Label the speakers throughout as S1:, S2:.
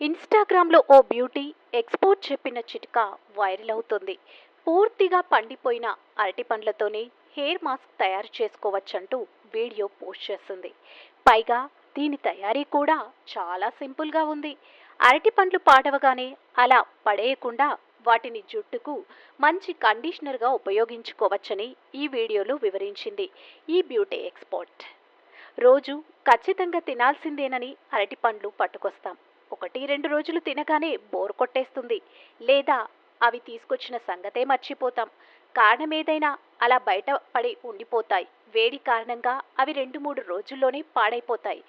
S1: ఇన్స్టాగ్రామ్లో ఓ beauty export చెప్పిన చిట్కా వైరల్ అవుతుంది. పూర్తిగా పండిపోయిన అరటి పండ్లతోనే హెయిర్ మాస్క్ తయారు చేసుకోవచ్చంటూ వీడియో పోస్ట్ చేస్తుంది. పైగా దీని తయారీ కూడా చాలా సింపుల్గా ఉంది. అరటి పండ్లు పాడవగానే అలా పడేయకుండా వాటిని జుట్టుకు మంచి కండిషనర్గా ఉపయోగించుకోవచ్చని ఈ వీడియోలో వివరించింది ఈ బ్యూటీ ఎక్స్పోర్ట్. రోజు ఖచ్చితంగా తినాల్సిందేనని అరటి పండ్లు పట్టుకొస్తాం. ఒకటి రెండు రోజులు తినగానే బోర్ కొట్టేస్తుంది. లేదా అవి తీసుకొచ్చిన సంగతే మర్చిపోతాం. కారణం ఏదైనా అలా బయటపడి ఉండిపోతాయి. వేడి కారణంగా అవి రెండు మూడు రోజుల్లోనే పాడైపోతాయి.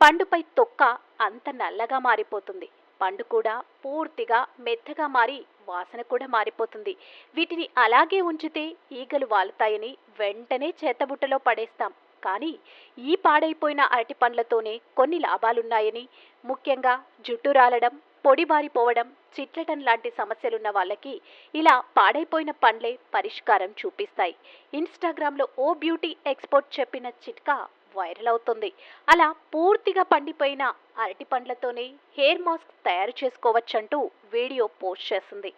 S1: పండుపై తొక్క అంత నల్లగా మారిపోతుంది. పండు కూడా పూర్తిగా మెత్తగా మారి వాసన కూడా మారిపోతుంది. వీటిని అలాగే ఉంచితే ఈగలు వాలుతాయని వెంటనే చేతబుట్టలో పడేస్తాం. కానీ ఈ పాడైపోయిన అరటి పండ్లతోనే కొన్ని లాభాలున్నాయని. ముఖ్యంగా జుట్టు రాలడం పొడిబారిపోవడం చిట్లటం లాంటి సమస్యలున్న వాళ్ళకి ఇలా పాడైపోయిన పండ్లే పరిష్కారం చూపిస్తాయి. ఇన్స్టాగ్రామ్లో ఓ బ్యూటీ ఎక్స్పోర్ట్ చెప్పిన చిట్కా వైరల్ అవుతుంది. అలా పూర్తిగా పండిపోయిన అరటి పండ్లతోనే హెయిర్ మాస్క్ తయారు చేసుకోవచ్చంటూ వీడియో పోస్ట్ చేసింది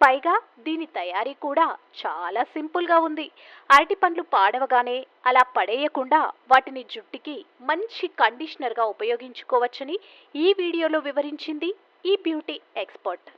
S1: పైగా దీని తయారీ కూడా చాలా సింపుల్గా ఉంది. అరటి పండ్లు పాడవగానే అలా పడేయకుండా వాటిని జుట్టుకి మంచి కండిషనర్గా ఉపయోగించుకోవచ్చని ఈ వీడియోలో వివరించింది ఈ బ్యూటీ ఎక్స్పర్ట్.